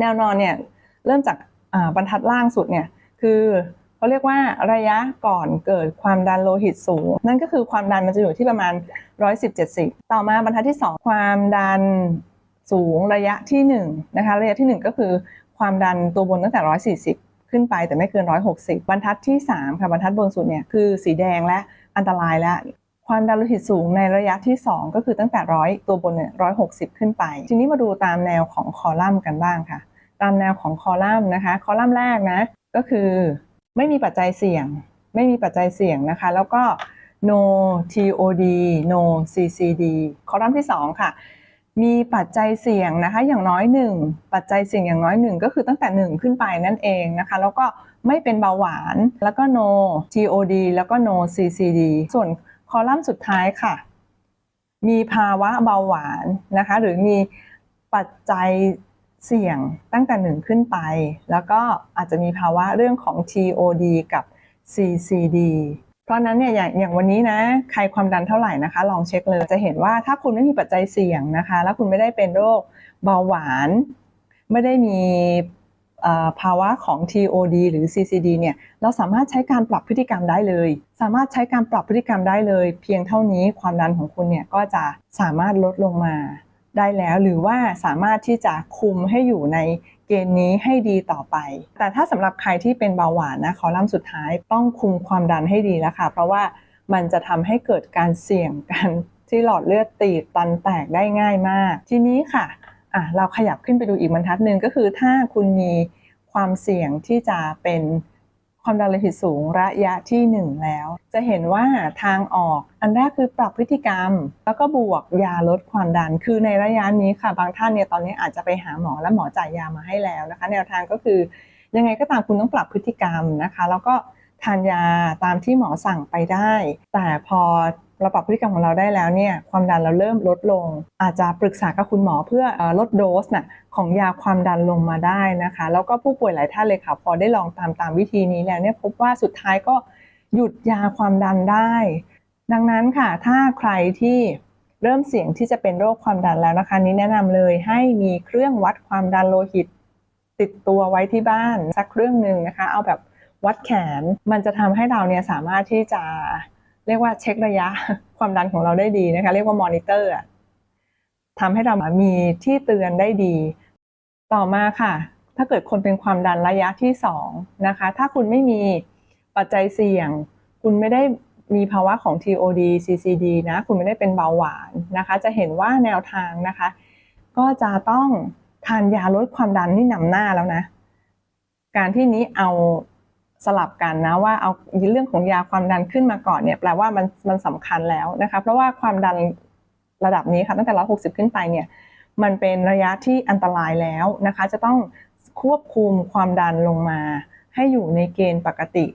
แนวนอนเนี่ยเริ่มจากบรรทัดล่างสุดเนี่ยคือเขาเรียกว่าระยะก่อนเกิดความดันโลหิตสูง นั่นก็คือความดันมันจะอยู่ที่ประมาณ 110-70 ต่อมาบรรทัดที่ 2 ความดันสูงระยะที่1นะคะระยะทีหนึ่1 ก็คือความดันตัวบนตั้งแต่ 140 ขึ้นไปแต่ไม่เกิน 160 บรรทัดที่ 3 ค่ะบรรทัดบนสุดเนี่ยคือสีแดงและอันตรายและ ความดันโลหิตสูงในระยะที่ 2 ก็คือตั้งแต่ร้อยตัวบนเนี่ยร้อยหกสิบขึ้นไป ทีนี้มาดูตามแนวของคอลัมน์กันบ้างค่ะ ตามแนวของคอลัมน์นะคะ คอลัมน์แรกนะ ก็คือไม่มีปัจจัยเสี่ยง ไม่มีปัจจัยเสี่ยงนะคะ แล้วก็ no TOD no CCD คอลัมน์ที่ 2 ค่ะ มีปัจจัยเสี่ยงนะคะ อย่างน้อย 1 ปัจจัยเสี่ยงอย่างน้อย 1 ก็คือตั้งแต่ 1 ขึ้นไปนั่นเองนะคะ แล้วก็ไม่เป็นเบาหวาน แล้วก็ no TOD แล้วก็ no CCD ส่วน อลัมน์สุดท้ายค่ะ มีภาวะเบาหวานนะคะ หรือมีปัจจัยเสี่ยงตั้งแต่หนึ่งขึ้นไป แล้วก็อาจจะมีภาวะเรื่องของ TOD กับ CCD เพราะนั้นเนี่ยอย่างอย่างวันนี้นะใครความดันเท่าไหร่นะคะ ลองเช็คเลยจะเห็นว่าถ้าคุณไม่มีปัจจัยเสี่ยงนะคะ แล้วคุณไม่ได้เป็นโรคเบาหวาน ไม่ได้มี ภาวะของ TOD หรือ CCD เนี่ยเราสามารถใช้การปรับพฤติกรรมได้เลย สามารถใช้การปรับพฤติกรรมได้เลย เพียงเท่านี้ความดันของคุณเนี่ยก็จะสามารถลดลงมาได้แล้วหรือว่าสามารถที่จะคุมให้อยู่ในเกณฑ์นี้ให้ดีต่อไป แต่ถ้าสำหรับใครที่เป็นเบาหวานนะคอลัมน์สุดท้ายต้องคุมความดันให้ดีแล้วค่ะ เพราะว่ามันจะทำให้เกิดการเสี่ยงการที่หลอดเลือดตีบตันแตกได้ง่ายมาก ทีนี้ค่ะ อะเราขยับขึ้นไปดูอีกบรรทัดหนึ่งก็คือถ้าคุณมีความเสี่ยงที่จะเป็นความดันโลหิตสูงระยะที่ 1 แล้ว จะเห็นว่าทางออกอันแรกคือปรับพฤติกรรม แล้วก็บวกยาลดความดัน คือในระยะนี้ค่ะ บางท่านเนี่ยตอนนี้อาจจะไปหาหมอและหมอจ่ายยามาให้แล้วนะคะ แนวทางก็คือยังไงก็ตามคุณต้องปรับพฤติกรรมนะคะ แล้วก็ทานยาตามที่หมอสั่งไปได้ แต่พอ เราปรับพฤติกรรมของเราได้แล้วเนี่ยความดันเราเริ่มลดลง อาจจะปรึกษากับคุณหมอเพื่ออลดโดสน่ะของยาความดันลงมาได้นะคะ แล้วก็ผู้ป่วยหลายท่านเลยค่ะ พอได้ลองตามตามวิธีนี้แล้วเนี่ยพบว่าสุดท้ายก็หยุดยาความดันได้ ดังนั้นค่ะถ้าใครที่เริ่มเสี่ยงที่จะเป็นโรคความดันแล้วนะคะ นี้แนะนำเลยให้มีเครื่องวัดความดันโลหิต ติดตัวไว้ที่บ้านสักเครื่องหนึ่งนะคะ เอาแบบวัดแขนมันจะทำให้เราเนี่ยสามารถที่จะ เรียกว่าเช็คระยะความดันของเราได้ดีนะคะ เรียกว่ามอนิเตอร์ทำให้เรามีที่เตือนได้ดี ต่อมาค่ะ ถ้าเกิดคนเป็นความดันระยะที่2นะคะ ถ้าคุณไม่มีปัจจัยเสี่ยง คุณไม่ได้มีภาวะของ TOD CCD นะ คุณไม่ได้เป็นเบาหวานนะคะ จะเห็นว่าแนวทางนะคะ ก็จะต้องทานยาลดความดันนี่นำหน้าแล้วนะ การที่นี้เอา สลับกันนะว่าเอาเรื่องของยาความดันขึ้นมาก่อนเนี่ยแปลว่ามันมันสำคัญแล้วนะคะเพราะว่าความดันระดับนี้ค่ะตั้งแต่ 160 ขึ้นไปเนี่ยมันเป็นระยะที่อันตรายแล้วนะคะ จะต้องควบคุมความดันลงมา ให้อยู่ในเกณฑ์ปกติ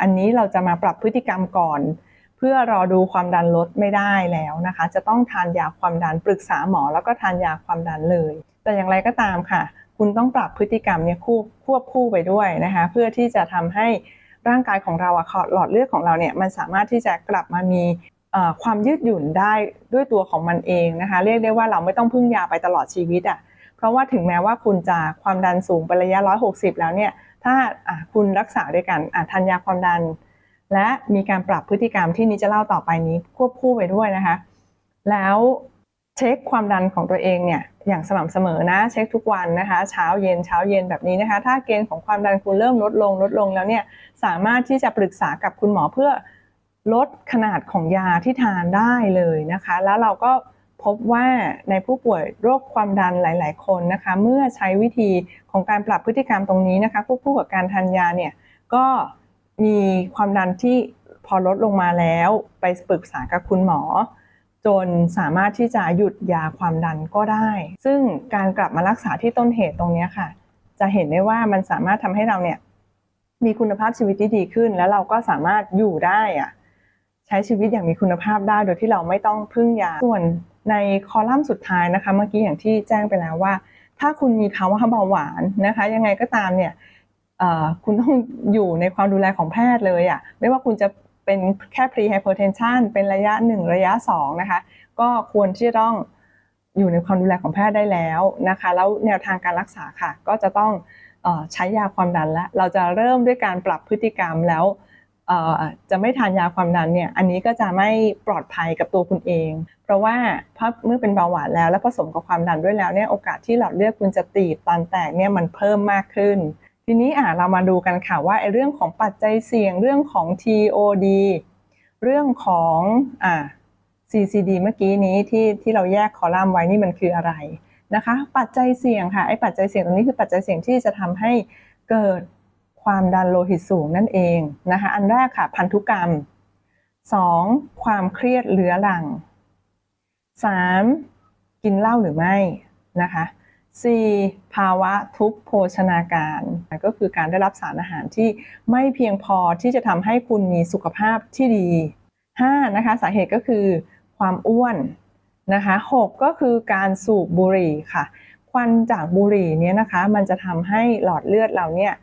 อันนี้เราจะมาปรับพฤติกรรมก่อน เพื่อรอดูความดันลดไม่ได้แล้วนะคะ จะต้องทานยาความดันปรึกษาหมอ แล้วก็ทานยาความดันเลย แต่อย่างไรก็ตามค่ะ คุณต้องปรับพฤติกรรมเนี่ยควบควบคู่ไปด้วยนะคะเพื่อที่จะทำให้ร่างกายของเราอะหลอดเลือดของเราเนี่ยมันสามารถที่จะกลับมามีความยืดหยุ่นได้ด้วยตัวของมันเองนะคะ เรียกได้ว่าเราไม่ต้องพึ่งยาไปตลอดชีวิตอะเพราะว่าถึงแม้ว่าคุณจะความดันสูงไประยะ 160 แล้วเนี่ยถ้าคุณรักษาด้วยกันทานยาความดัน และมีการปรับพฤติกรรมที่นี้จะเล่าต่อไปนี้ควบคู่ไปด้วยนะคะ แล้วเช็คความดันของตัวเองเนี่ย อย่างสม่ำเสมอนะ เช็คทุกวันนะคะ เช้าเย็นเช้าเย็นแบบนี้นะคะ ถ้าเกณฑ์ของความดันคุณเริ่มลดลงลดลงแล้วเนี่ยสามารถที่จะปรึกษากับคุณหมอเพื่อลดขนาดของยาที่ทานได้เลยนะคะ แล้วเราก็พบว่าในผู้ป่วยโรคความดันหลาย ๆ คนนะคะ เมื่อใช้วิธีของการปรับพฤติกรรมตรงนี้นะคะควบคู่กับการทานยาเนี่ยก็มีความดันที่พอลดลงมาแล้วไปปรึกษากับคุณหมอ จนสามารถที่จะหยุดยาความดันก็ได้ ซึ่งการกลับมารักษาที่ต้นเหตุตรงนี้ค่ะ จะเห็นได้ว่ามันสามารถทำให้เราเนี่ยมีคุณภาพชีวิตที่ดีขึ้น แล้วเราก็สามารถอยู่ได้อะใช้ชีวิตอย่างมีคุณภาพได้โดยที่เราไม่ต้องพึ่งยา ส่วนในคอลัมน์สุดท้ายนะคะ เมื่อกี้อย่างที่แจ้งไปแล้วว่า ถ้าคุณมีภาวะเบาหวานนะคะ ยังไงก็ตามเนี่ยคุณต้องอยู่ในความดูแลของแพทย์เลยอะ่ะไม่ว่าคุณจะ เป็นแค่ pre hypertension เป็นระยะ 1 ระยะ 2 นะคะ ก็ควรที่จะต้องอยู่ในความดูแลของแพทย์ได้แล้วนะคะ แล้วแนวทางการรักษาค่ะ ก็จะต้องอใช้ยาความดันแล้ว เราจะเริ่มด้วยการปรับพฤติกรรมแล้วจะไม่ทานยาความดันเนี่ย อันนี้ก็จะไม่ปลอดภัยกับตัวคุณเอง เพราะว่าพอเมื่อเป็นเบาหวานแล้ว แล้วผสมกับความดันด้วยแล้วเนี่ย โอกาสที่หลอดเลือดคุณจะตีบตันแตกเนี่ยมันเพิ่มมากขึ้น ทีนี้อะเรามาดูกันค่ะว่าไอ้เรื่องของปัจจัยเสี่ยงเรื่องของ TOD เรื่องของอ่า CCD เมื่อกี้นี้ที่ที่เราแยกคอลัมน์ไว้นี่มันคืออะไรนะคะ ปัจจัยเสี่ยงค่ะไอ้ปัจจัยเสี่ยงตรงนี้คือปัจจัยเสี่ยงที่จะทำให้เกิดความดันโลหิตสูงนั่นเองนะคะอันแรกค่ะพันธุกรรม 2. ความเครียดเรื้อรัง 3. กินเหล้าหรือไม่นะคะ 4. ภาวะทุพโภชนาการ ก็คือการได้รับสารอาหารที่ไม่เพียงพอที่จะทำให้คุณมีสุขภาพที่ดี 5. นะคะสาเหตุก็คือความอ้วนนะคะ 6. ก็คือการสูบบุหรี่ค่ะ ควันจากบุหรี่เนี่ยนะคะ มันจะทำให้หลอดเลือดเราเนี่ย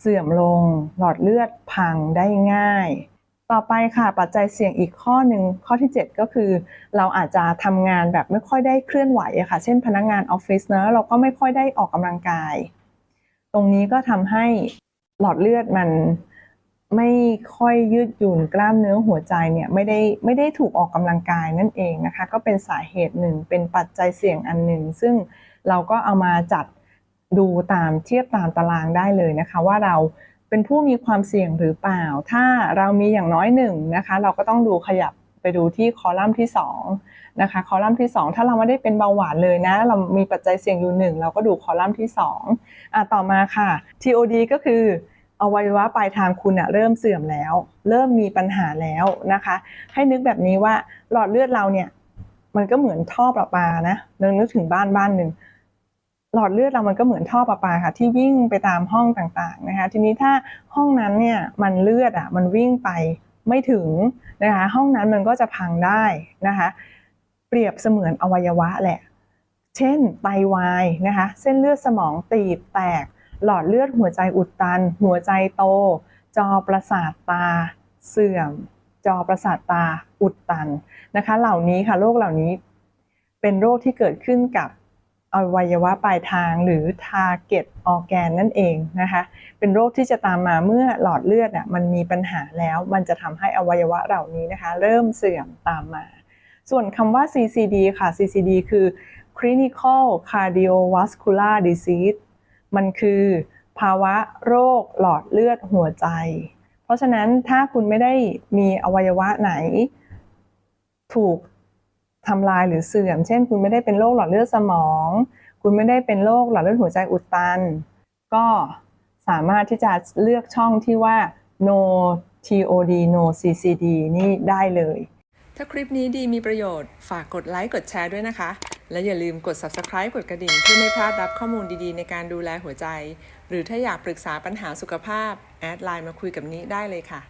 เสื่อมลงหลอดเลือดพังได้ง่าย ต่อไปค่ะปัจจัยเสี่ยงอีกข้อหนึ่งข้อที่ 7 ก็คือ เราอาจจะทำงานแบบไม่ค่อยได้เคลื่อนไหวค่ะ เช่นพนักงานออฟฟิศเนอะเราก็ไม่ค่อยได้ออกกำลังกาย ตรงนี้ก็ทำให้หลอดเลือดมันไม่ค่อยยืดหยุ่นกล้ามเนื้อหัวใจเนี่ยไม่ได้ไม่ได้ถูกออกกำลังกายนั่นเองนะคะ ก็เป็นสาเหตุหนึ่งเป็นปัจจัยเสี่ยงอันหนึ่งซึ่งเราก็เอามาจัดดูตามเทียบตามตารางได้เลยนะคะ ว่าเรา เป็นผู้มีความเสี่ยงหรือเปล่า ถ้าเรามีอย่างน้อยหนึ่งนะคะ เราก็ต้องดูขยับไปดูที่คอลัมน์ที่สองนะคะคอลัมน์ที่ 2 ถ้าเราไม่ได้เป็นเบาหวานเลยนะ เรามีปัจจัยเสี่ยงอยู่หนึ่งเราก็ดูคอลัมน์ที่2อะต่อมาค่ะ TOD ก็คืออวัยวะปลายทางคุณอะเริ่มเสื่อมแล้ว เริ่มมีปัญหาแล้วนะคะ ให้นึกแบบนี้ว่าหลอดเลือดเราเนี่ยมันก็เหมือนท่อประปานะนึกนึกถึงบ้านบ้านหนึ่ง หลอดเลือดเรามันก็เหมือนท่อประปาค่ะ ที่วิ่งไปตามห้องต่างๆนะคะ ทีนี้ถ้าห้องนั้นเนี่ยมันเลือดอะมันวิ่งไปไม่ถึงนะคะ ห้องนั้นมันก็จะพังได้นะคะ เปรียบเสมือนอวัยวะแหละ เช่นไตวายนะคะ เส้นเลือดสมองตีบแตก หลอดเลือดหัวใจอุดตัน หัวใจโต จอประสาทตา เสื่อม จอประสาทตาอุดตันนะคะ เหล่านี้ค่ะโรคเหล่านี้เป็นโรคที่เกิดขึ้นกับ อวัยวะปลายทางหรือ target organ นั่นเองนะคะเป็นโรคที่จะตามมาเมื่อหลอดเลือดอะมันมีปัญหาแล้วมันจะทำให้อวัยวะเหล่านี้นะคะเริ่มเสื่อมตามมา ส่วนคำว่า CCD ค่ะ CCD คือ Clinical Cardiovascular Disease มันคือภาวะโรคหลอดเลือดหัวใจ เพราะฉะนั้นถ้าคุณไม่ได้มีอวัยวะไหน ถูก ทำลายหรือเสื่อม เช่น คุณไม่ได้เป็นโรคหลอดเลือดสมอง คุณไม่ได้เป็นโรคหลอดเลือดหัวใจอุดตัน ก็สามารถที่จะเลือกช่องที่ว่า no TOD no CCD นี่ได้เลย ถ้าคลิปนี้ดีมีประโยชน์ ฝากกดไลค์กดแชร์ด้วยนะคะ และอย่าลืมกด Subscribe กดกระดิ่งเพื่อไม่พลาดรับข้อมูลดีๆ ในการดูแลหัวใจ หรือถ้าอยากปรึกษาปัญหาสุขภาพ แอดไลน์มาคุยกับนี้ได้เลยค่ะ